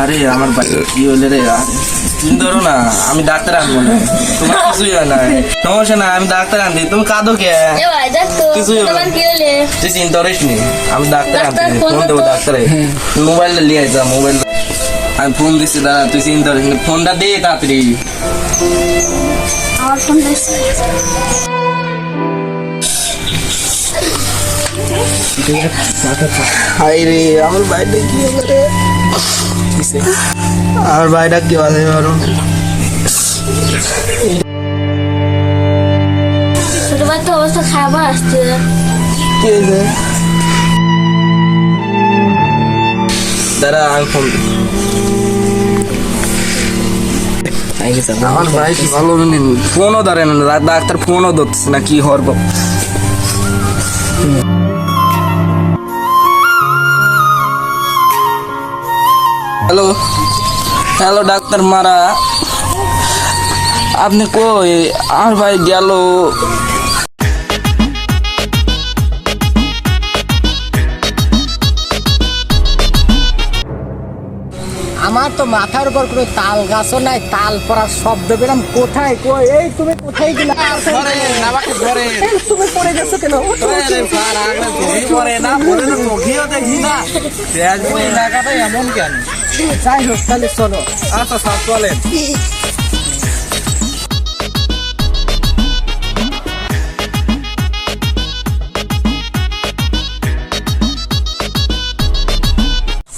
আরে আমার বাড়ি কি হলে রে? ধরো না আমি ডাক্তার আনব না। তোমার কিছুই হয় না। সমস্যা না আমি ডাক্তার আনছি তুমি কাঁদো কে? কিছুই হবে হলে? তুই চিন্তা করিস নি আমি ডাক্তার আনছি ফোন দেবো ডাক্তারে। মোবাইলটা নিয়ে যা মোবাইল আমি ফোন দিচ্ছি দাদা তুই চিন্তা করিস ফোনটা দে তাড়াতাড়ি। আমার ফোন দিচ্ছে হাই রে আমার বাইরে কি হবে রে? আমার বাইরে কি আছে বারো ছোট ভাই তো অবস্থা খারাপ আসছে। কি হয়েছে দাদা আমি ফোন আমার ভাই কি ভালো ফোনও ধরে না ডাক্তার ফোনও ধরছে না কি হরব। হ্যালো। হ্যালো ডাক্তার মারা। আপনি কই? আর ভাই গেল। আমার তো মাথার উপর কোনো তাল গাছও নাই তাল পড়ার শব্দ পেলাম। কোথায় কই? এই তুমি কোথায় গেলা? তুমি পড়ে গেছো কেন? ওঠো, ওঠো। এমন কেন? যাই হোক তাহলে চলো। আচ্ছা স্যার, চলেন।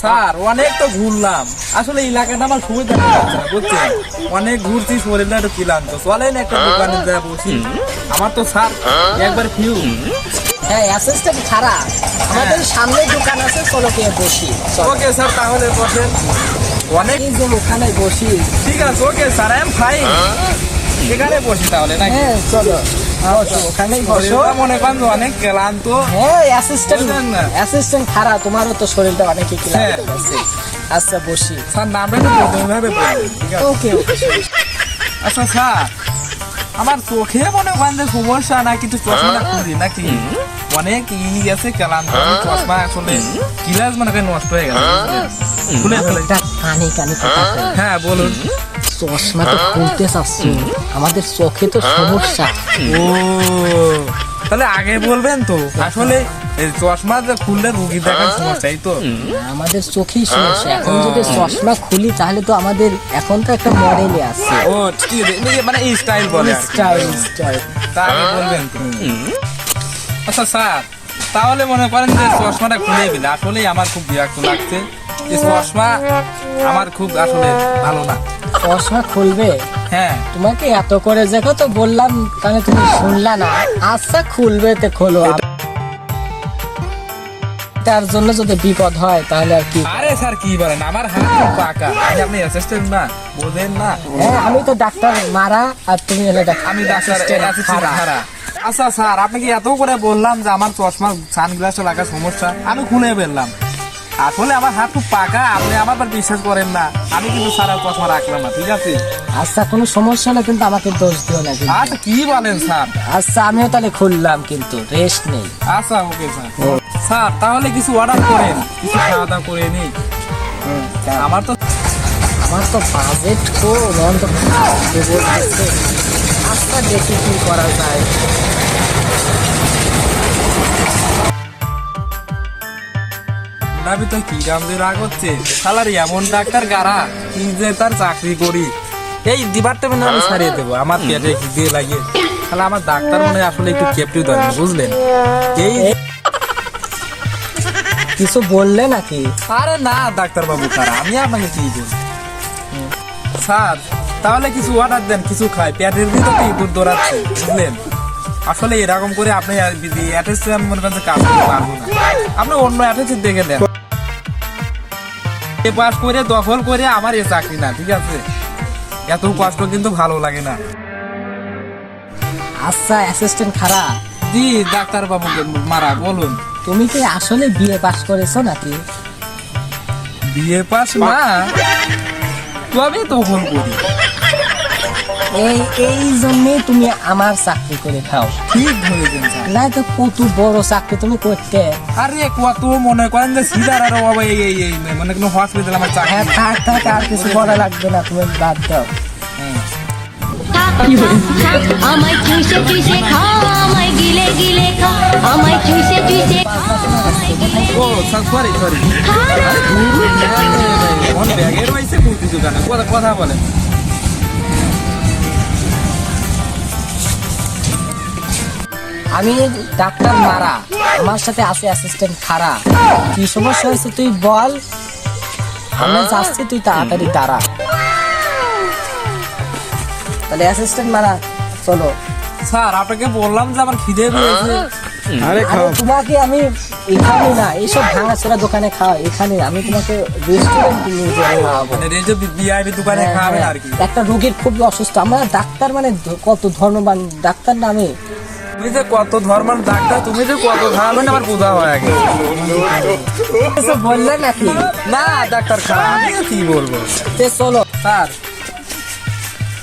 স্যার, অনেক তো ঘুরলাম। আসলে এলাকাটা আমার লাগছে না বুঝছেন? অনেক ঘুরছি, শরীরটা একটু ক্লান্ত। চলেন একটা দোকানে যা বসি। আমার তো, স্যার, একবার ফিউ হ্যাঁ অ্যাসিস্ট্যান্ট খারাপ। আমাদের সামনে দোকান আছে চলো বসি। ওকে স্যার তাহলে বসেন। অনেক ওখানে বসি। ঠিক আছে okay sir I am fine এখানে বসি তাহলে নাকি? হ্যাঁ চলো। ওখানেই বসো। মনে করেন অনেক ক্লান্ত। হ্যাঁ অ্যাসিস্ট্যান্ট অ্যাসিস্ট্যান্ট খারাপ তোমারও তো শরীরটা অনেকই হ্যাঁ। ক্লান্ত আচ্ছা বসি। স্যার নামটা ওকে আচ্ছা স্যার আমার চোখে মনে করেন যে সমস্যা না কিন্তু চশমাটা খুলি নাকি? অনেক ই গেছে ক্লান্ত চশমা আসলে গিলাস মনে করেন নষ্ট হয়ে গেছে। বুঝলেন? খুলে ফেলে। কানে কানে হ্যাঁ? বলুন। চশমা তো খুলতে চাচ্ছ। আমাদের চোখে তো সমস্যা। ও তাহলে আগে বলবেন তো। আসলে চশমা খুললে রুগী দেখার সমস্যা তো। আমাদের চোখেই সমস্যা। এখন যদি চশমা খুলি তাহলে তো আমাদের এখন তো একটা মডেলে আছে। ও ঠিক আছে। মানে স্টাইল বলে স্টাইল স্টাইল তা আগে বলবেন তো। আচ্ছা স্যার তাহলে মনে করেন যে চশমাটা খুলে দিলে আসলেই আমার খুব বিরক্ত লাগছে। এই চশমা আমার খুব আসলে ভালো না। চশমা খুলবে? হ্যাঁ। তোমাকে এত করে দেখো তো বললাম তাহলে তুমি শুনলা না। আচ্ছা খুলবে তো খোলো। তার জন্য যদি বিপদ হয় তাহলে আর কি? আরে স্যার কি বলেন? আমার হাত পাকা। আমি আপনি অ্যাসিস্ট্যান্ট না? বোঝেন না। হ্যাঁ আমি তো ডাক্তার মারা আর তুমি হলে ডাক্তার। আমি ডাক্তার খারাপ। খারাপ। আচ্ছা স্যার আপনি কি এত করে বললাম যে আমার চশমা সানগ্লাসে লাগার সমস্যা? আমি খুলে ফেললাম আসলে আমার হাত খুব পাকা আপনি আমার আবার বিশ্বাস করেন না। আমি কিন্তু স্যার আর চশমা রাখলাম না ঠিক আছে? আচ্ছা কোনো সমস্যা হলে কিন্তু আমাকে দোষ দিও না কিন্তু। আচ্ছা কি বলেন স্যার? আচ্ছা আমিও তাহলে খুললাম কিন্তু রেস্ট নেই। আচ্ছা ওকে স্যার। স্যার তাহলে কিছু অর্ডার করেন। কিছু খাওয়া দাওয়া করে নিই আমার তো আমার তো বাজেট অন্ত দেবো আচ্ছা দেখি কি করা যায়? তো কি দিয়ে সালারি এমন ডাক্তার গারা কি যে তার চাকরি করি। এই ডিপার্টমেন্ট আমি ছাড়িয়ে দেবো আমার পেটে খিদে লাগে। তাহলে আমার ডাক্তার মনে হয় আসলে একটু কেপটি দরকার বুঝলেন? এই কিছু বললে নাকি? আরে না ডাক্তার বাবু তারা আমি আপনাকে কি বলব স্যার তাহলে কিছু অর্ডার দেন কিছু খাই। পেটের ভিতরে তো দৌড়াচ্ছে বুঝলেন? আসলে এরকম করে আপনি আমি মনে করেন কাজ করতে পারব না। আপনি অন্য অ্যাটেস্ট দেখে দেন এ পাস করে দখল করে আমার এ চাকরি না ঠিক আছে? এত কষ্ট কিন্তু ভালো লাগে না। আচ্ছা অ্যাসিস্ট্যান্ট খারাপ জি ডাক্তার বাবুকে মারা বলুন। তুমি কি আসলে বিয়ে পাস করেছ নাকি? বিয়ে পাস না তবে তখন করি। এই এই জন্যই তুমি আমার চাকরি করে খাও ঠিক ধরেছেন স্যার না তো কত বড় চাকরি তুমি করতে আরে কত মনে করেন যে সিদার আর বাবা এই এই এই মানে কোনো হসপিটাল আমার চাকরি হ্যাঁ থাক থাক আর কিছু বলা লাগবে না তুমি বাদ দাও আমায় চুষে চুষে খা আমায় গিলে গিলে খা আমায় চুষে চুষে খা আমায় গিলে ও সরি সরি খা না। এখন রয়েছে কুর্তি দোকানে কথা কথা আমি ডাক্তার মারা। আমার সাথে আছে অ্যাসিস্ট্যান্ট খারা। কি সমস্যা হয়েছে তুই বল? আমরা যাচ্ছি তুই তাড়াতাড়ি দাঁড়া। তাহলে অ্যাসিস্ট্যান্ট মারা চলো। স্যার আপনাকে বললাম যে আমার খিদে পেয়েছে। আরে তোমাকে আমি এখানে না এইসব ভাঙাচোরা দোকানে খাওয়া এখানে আমি তোমাকে রেস্টুরেন্ট নিয়ে যাব খাওয়াবো মানে রেঞ্জ বিআইপি দোকানে হ্যাঁ, হ্যাঁ। আর কি। একটা রোগীর খুবই অসুস্থ। আমরা ডাক্তার মানে কত ধর্মবান ডাক্তার নামে তুমি যে কত ধর্মের ডাক্তার তুমি যে কত খাবেন আমার বোঝা হয় আগে বললে নাকি? না ডাক্তার খারাপ আমি কি বলব? চলো স্যার।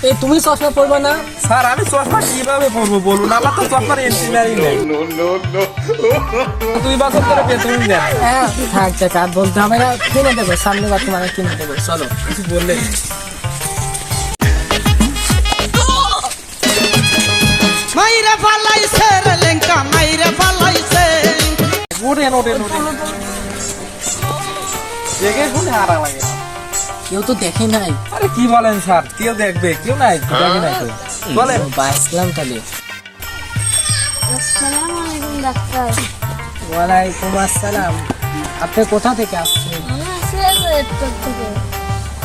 এই তুমি চশমা পরবে না? স্যার আমি চশমা কীভাবে পরবো বলুন? আমার তো চশমার ইঞ্জিনিয়ারিং নেই। দুই বছর ধরে বেতন দেন হ্যাঁ থাক থাক আর বলতে হবে না। কিনে দেবো সামনে বার তোমাকে কিনে দেবো। চলো। কিছু বললেন ফালাইছে রে লেঙ্কা মাইরে ফালাইছে। ওঠেন ওঠেন ওঠেন দেখে খুব হারা লাগে। কেউ তো দেখে নাই। আরে কি বলেন স্যার? কেউ দেখবে কেউ নাই দেখে নাই তো। বলেন। বাঁচলাম তাহলে। আসসালামু আলাইকুম ডাক্তার। ওয়ালাইকুম আসসালাম। আপনি কোথা থেকে আসছেন?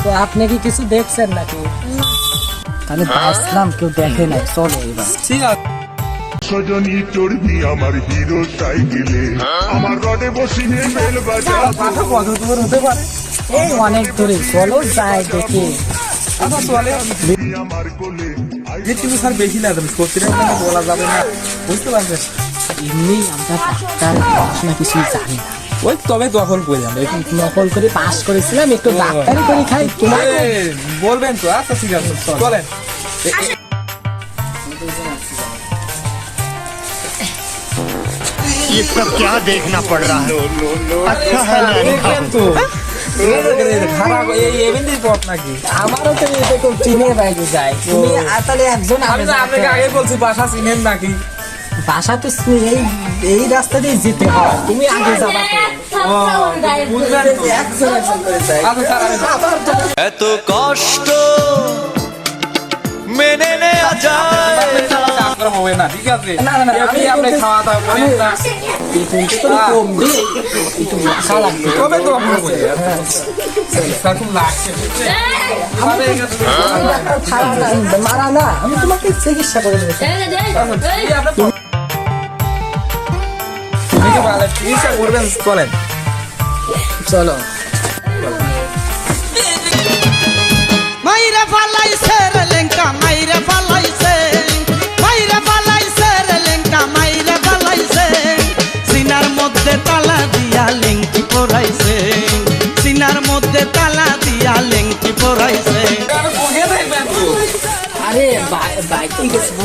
তো আপনি কি কিছু দেখছেন নাকি? তাহলে বাঁচলাম কেউ দেখে নাই। চলো এবার। ঠিক আছে। সজনী চড়বি আমার হিরো সাইকেলে। আমার রডে বসিয়ে বেল বাজা। কত দূর হতে পারে। এই অনেক দূরে চলো যাই দেখি। চলে আমার কোলে যে তুমি স্যার বেশি না তুমি সত্যি বলা যাবে না। বুঝতে পারছেন এমনি আমরা ডাক্তার পড়াশোনা কিছুই জানি না। ওই তবে দখল করে আমরা একটু নকল করে পাস করেছিলাম একটু ডাক্তারি করে খাই। তোমার বলবেন তো আচ্ছা ঠিক আছে চলেন। ये सब क्या देखना पड़ रहा है अच्छा है ना দেখবেন তো খারাপ এই এমনি পথ নাকি আমারও তো এটা কেউ চিনে বাইরে যায় তুমি আর তাহলে একজন আমি তো আপনাকে আগে বলছি বাসা চিনেন নাকি বাসা তো চিনি, এই এই রাস্তা দিয়ে যেতে হয় তুমি আগে যাবা তো। ও বুঝলেন তো? একজন একজন করে যায় আচ্ছা স্যার আমি এত কষ্ট মেনে নেওয়া যায় হবে না ঠিক আছে? না, না, না, এমনি আমি আপনি খাওয়া দাওয়া করেন না। কবে তো মারা আমি তোমাকে চিকিৎসা করে দেবো। চিকিৎসা করবেন চলেন। চলো। মাইরে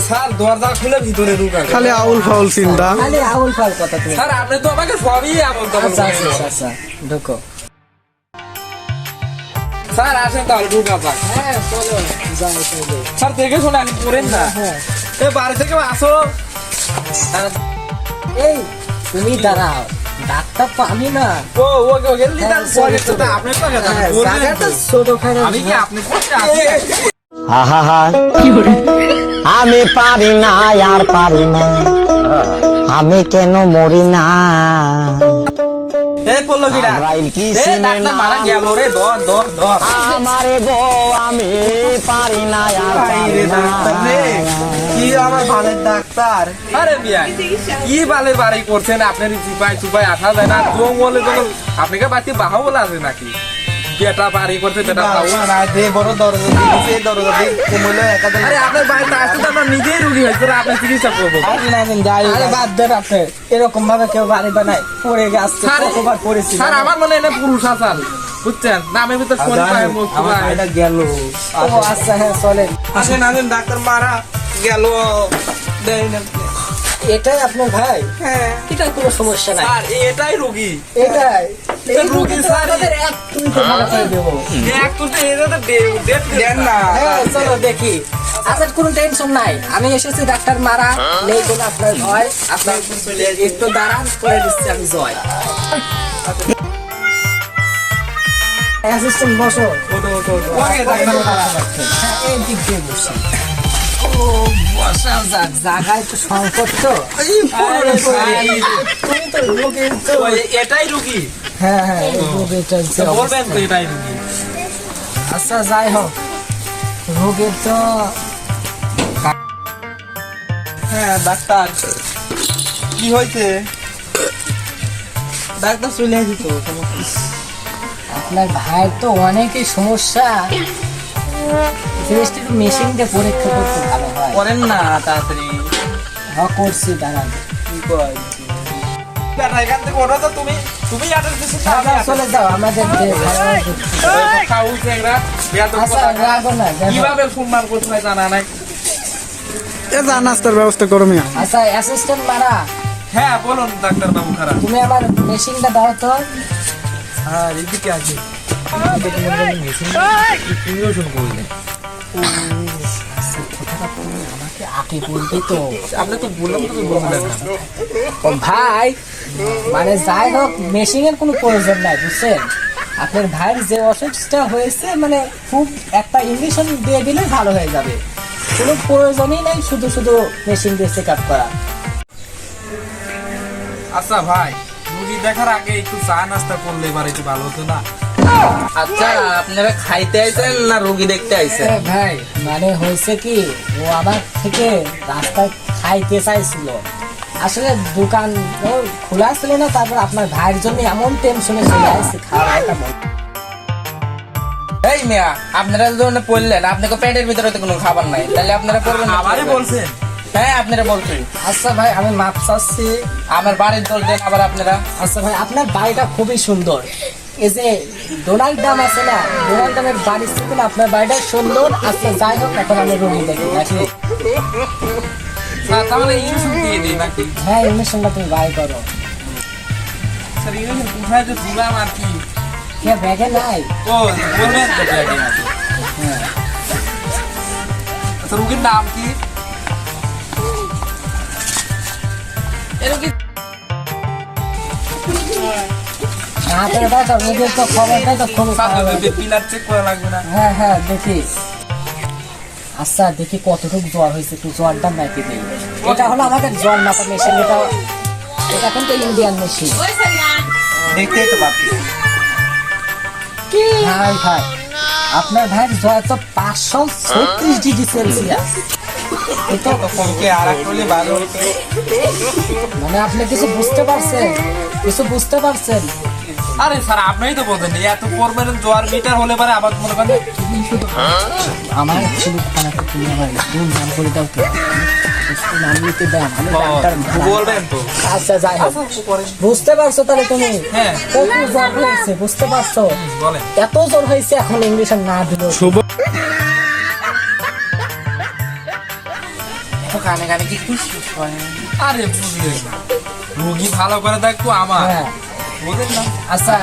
স্যার দরজা খুলে খালি আউল ফাউল আউল ফাউল কথা তুমি। আপনি তো আমাকে সবই আচ্ছা, আচ্ছা, আচ্ছা, স্যার আসেন হ্যাঁ, স্যার শোনা আমি না। হ্যাঁ, হ্যাঁ। এ আসো। তুমি দাঁড়াও। ডাক্তার তো আমি না। ও তো আপনি আহা আমি পারি না আর পারি না। আমি কেন মরি না? এই পড়ল কিরা আজরাইল কি এই চিনে ডাক্তার না। মারা গেল রে ধর ধর ধর। আমারে গো আমি পারি না আর কি আমার ভালের ডাক্তার? আরে বিয়া কি বালের বাড়ি করছেন? আপনার চিপাই চুপাই আসা যায় না। জঙ্গলে যখন আপনাকে বাড়িতে বাহা বলে আছে নাকি? বেটা বাড়ি করছে খাও না দে বড় দরজা দিয়েছে দরজা দিয়ে কমলে একাদম আরে আপনার বাড়িতে আসতে তো নিজেই রুগী হয়েছে আর আপনার চিকিৎসা করব। আরে বাদ দেন আপনি। এরকম ভাবে কেউ বাড়ি বানায় পড়ে গেছে কতবার পড়েছি স্যার আমার মনে পুরুষ আসাল বুঝছেন? নামের ভিতর শনি পায় মুখ পায়। ভাইটা গেল। ও আচ্ছা হ্যাঁ চলেন। আসেন আসেন ডাক্তার মারা গেল দেন এটাই আপনার ভাই? হ্যাঁ। এটা কোনো সমস্যা নাই। আর এটাই রুগী। এটাই। হ্যাঁ দেখি আচ্ছা কোনো টেনশন নাই। আমি এসেছি ডাক্তার মারা। নেই কোনো আপনার ভয়। আপনার একটু দাঁড়ান করে দিচ্ছি আমি জয়। অ্যাসিস্ট্যান্ট বসো। হ্যাঁ, এই দিক দিয়ে বসি। ও হ্যাঁ আচ্ছা যাই হোক। রোগের তো হ্যাঁ ডাক্তার কি হয়েছে ডাক্তার চলে আসি তো আপনার ভাইয়ের তো অনেকই সমস্যা জিনিসটা একটু মেশিন দিয়ে পরীক্ষা করতে ভালো হয়। করেন না তাড়াতাড়ি। হ্যাঁ করছি দাঁড়ান কি কয় এখান থেকে ওঠো তো তুমি তুমি আটার কিছু চলে যাও আমাদের যে ভাড়া দিচ্ছি। খাও চেংরা বেয়াদব কথা। রাখো না দেখো। কীভাবে সম্মান করতে হয় জানা নাই। এ যা নাস্তার ব্যবস্থা করো মিয়া। আচ্ছা অ্যাসিস্ট্যান্ট মারা। হ্যাঁ বলুন ডাক্তার বাবু খারাপ তুমি আমার মেশিনটা দাও তো। হ্যাঁ এদিকে আছে ভাই মানে যাই হোক মেশিনের কোনো প্রয়োজন নাই, বুঝছেন? আপনার ভাইয়ের যে অসুখটা হয়েছে মানে খুব একটা ইঞ্জেকশন দিয়ে দিলে ভালো হয়ে যাবে। কোনো প্রয়োজনই নাই, শুধু শুধু মেশিন দিয়ে চেক আপ করা। আচ্ছা ভাই রুগী দেখার আগে একটু চা নাস্তা করলে এবার একটু ভালো হতো না? আচ্ছা আপনারা খাইতে আইছেন না রোগী দেখতে আইছেন? ভাই মানে হয়েছে কি ও আমার থেকে রাস্তায় খাইতে চাইছিল। আসলে দোকান খোলা ছিল না তারপর আপনার ভাইয়ের জন্য এমন টেনশনে চলে আসছে এই মিয়া আপনারা যখন পড়লেন আপনাকে পেটের ভিতরে তো কোনো খাবার নাই তাহলে আপনারা করবেন না আমারই বলছেন। হ্যাঁ আপনারা বলছেন। আচ্ছা ভাই আমি মাপ চাচ্ছি। আমার বাড়ির দোষ দেন আবার আপনারা। আচ্ছা ভাই আপনার বাড়িটা খুবই সুন্দর। এই যে ডোনাল্ড ডাম আছে না ডোনাল্ড ডামের বাড়ির থেকে আপনার বাড়িটা সুন্দর আচ্ছা যাই হোক এখন আমি রুগী দেখি নাকি তাহলে ইঞ্জেকশন দিয়ে দিই নাকি হ্যাঁ ইনভেশনটা তুমি বাই করো। স্যার ইঞ্জেকশন কোথায় যে দিলাম আর কি? কে ব্যাগে নাই? ও বলবেন তো ব্যাগে আছে। হ্যাঁ আচ্ছা রুগীর নাম কি? হাতে দেখো রোগীর তো খবরটাই তো খুবই পিলার চেক করা লাগবে না। হ্যাঁ হ্যাঁ দেখি। আচ্ছা দেখি কতটুকু জ্বর হয়েছে একটু জ্বরটা দিই এটা হলো আমাদের জ্বর মাপা মেশিন এটা এটা কিন্তু ইন্ডিয়ান মেশিন দেখতেই তো পাচ্ছি। ভাই ভাই আপনার ভাইয়ের জ্বর তো পাঁচশো ছত্রিশ ডিগ্রি সেলসিয়াস। মানে আপনি কিছু বুঝতে পারছেন? কিছু বুঝতে পারছেন? আরে স্যার আপনিই তো বলতেন এত পরবেন জোয়ার মিটার হলে পরে আবার মনে করেন আমার শুধু খানাটা তুমি আমার দুম নাম করে দাও তো। একটু নাম নিতে দাম আমি ডাক্তার বলবেন তো। আচ্ছা যাই হোক। বুঝতে পারছ তাহলে তুমি? হ্যাঁ। কত জ্বর হয়েছে বুঝতে পারছ? এত জ্বর হয়েছে এখন ইংলিশ না দিল কানে কানে কি আরে বুঝলেন না। রুগী ভালো করে দেখতো আমার। হ্যাঁ। আচ্ছা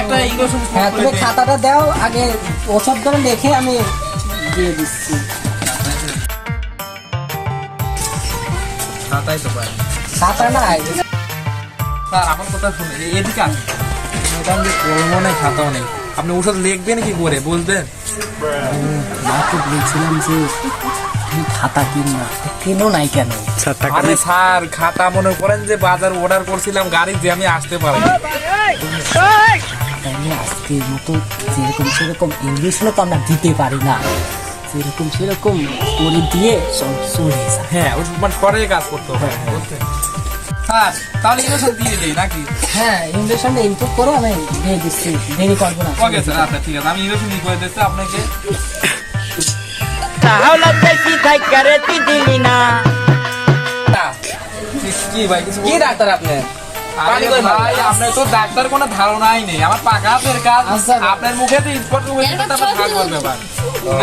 একটা ইঞ্জেকশন হ্যাঁ তুমি খাতাটা দাও আগে ওষুধগুলো লিখে আমি দিয়ে দিচ্ছি। খাতাই তো পাই খাতা নাই। স্যার আমার কথা শুনে? এদিকে আসুন ম্যাডাম কলমও নেই খাতাও নেই। আপনি ওষুধ লিখবেন কি করে? বলবেন? মাকে বলছিলাম যে তুমি খাতা কিন না কেন নাই কেন? আরে স্যার খাতা মনে করেন যে বাজার অর্ডার করছিলাম গাড়ি যে আমি আসতে পারি তাহলে আজকের মতো যেরকম সেরকম ইংলিশও তো আমরা দিতে পারি না। সেরকম সেরকম করে দিয়ে সব চলে যায়। হ্যাঁ ওই মানে পরে কাজ করতে হবে। বুঝছেন? স্যার তাহলে ইনভেশন দিয়ে দিই নাকি? হ্যাঁ ইংলিশটা ইনপুট করো আমি দিয়ে দিচ্ছি। দেরি করব না। ওকে স্যার আচ্ছা ঠিক আছে। আমি ইনভেশন ই করে দিচ্ছি আপনাকে। তাহলে বেশি থাইকা রে তুই দিলি না। কি- ভাই কি ডাক্তার আপনি? ভাই আপনার তো ডাক্তার কোনো ধারণাই নেই। আমার পাকা হাতের কাজ আচ্ছা। আপনার মুখে তো হয়ে তারপর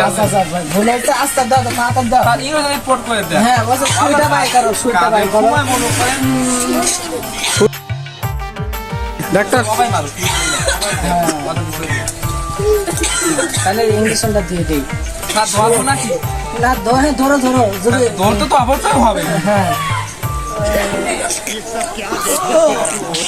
আচ্ছা আচ্ছা ভাই, ভুলে গেছে আস্তে দাও দাও তাড়াতাড়ি দাও। স্যার ইনভেশন রিপোর্ট করে দেন। হ্যাঁ বলছে সুইটা বাই করো সুইটা বাই করো। সময় মনে করেন। ডাক্তার। সবাই মারুক তাহলে ইঞ্জেকশনটা দিয়ে দিই। স্যার ধরবো নাকি? না ধরো হ্যাঁ ধরো ধরো ধরতে তো অবশ্যই হবে। হ্যাঁ।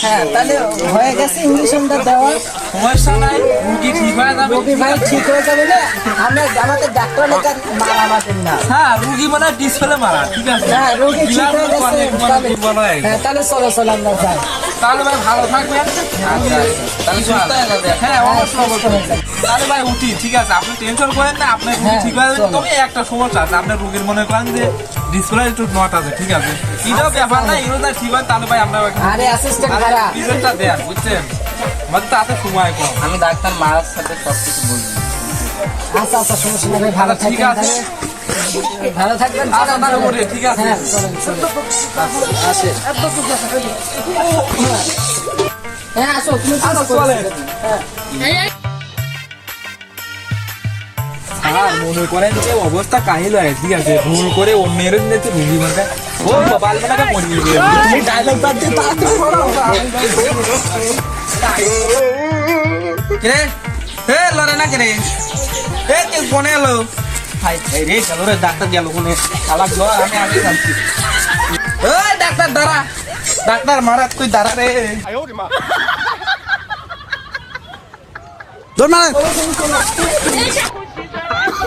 হ্যাঁ তাহলে হয়ে গেছে ইঞ্জেকশনটা দেওয়া সমস্যা নাই রুগী ঠিক হয়ে যাবে। রোগী ভাই ঠিক হয়ে যাবে না? আমরা আমাদের ডাক্তার লেখা মারা আমাদের না। হ্যাঁ রুগী মানে ডিসপ্লে মারা ঠিক আছে। হ্যাঁ রোগী ঠিক হয়ে গেছে। মানে হয়ে। তাহলে চলো চলো আমরা যাই। তাহলে ভাই ভালো থাকবেন। আচ্ছা, আচ্ছা। তাহলে সুস্থ হয়ে যাবে। হ্যাঁ অবশ্যই অবশ্যই। তাহলে ভাই উঠি ঠিক আছে? আপনি টেনশন করেন না আপনার রুগী হ্যাঁ, ঠিক হয়ে যাবে তবে একটা সমস্যা আছে আপনার রুগীর মনে করেন যে ডিসপ্লে একটু নট আছে ঠিক আছে? এটাও ব্যাপার না এগুলো ঠিক হয় তাহলে ভাই আমরা আরে অ্যাসিস্ট্যান্ট খারা রিজেক্টটা দেন বুঝছেন? আমাদের তো হাতে সময় কম। আমি ডাক্তার মারার সাথে সব কিছু বলব আচ্ছা আচ্ছা সমস্যা নেই ভালো আচ্ছা, ঠিক থাকবেন আছে। ভালো থাকবেন আচ্ছা। ঠিক আছে। হ্যাঁ আসে। হ্যাঁ আসো তুমি আচ্ছা। হ্যাঁ। আর মনে করেন যে অবস্থা কাহিল হয় ঠিক আছে? ভুল করে অন্যের নেতে রুগী মানে ও বাবাল মানে মরিয়ে গেল তুমি ডায়লগ বাদ দিয়ে তাড়াতাড়ি পড়ো লরে না কিরে? এ তুই কোনে এলো। ভাই রে গেল রে ডাক্তার গেল কোনে। খালা গো আমি আমি শান্তি ও ডাক্তার দাঁড়া। ডাক্তার মারা তুই দাঁড়া রে। আয় ওরে মা। দৌড় মারা।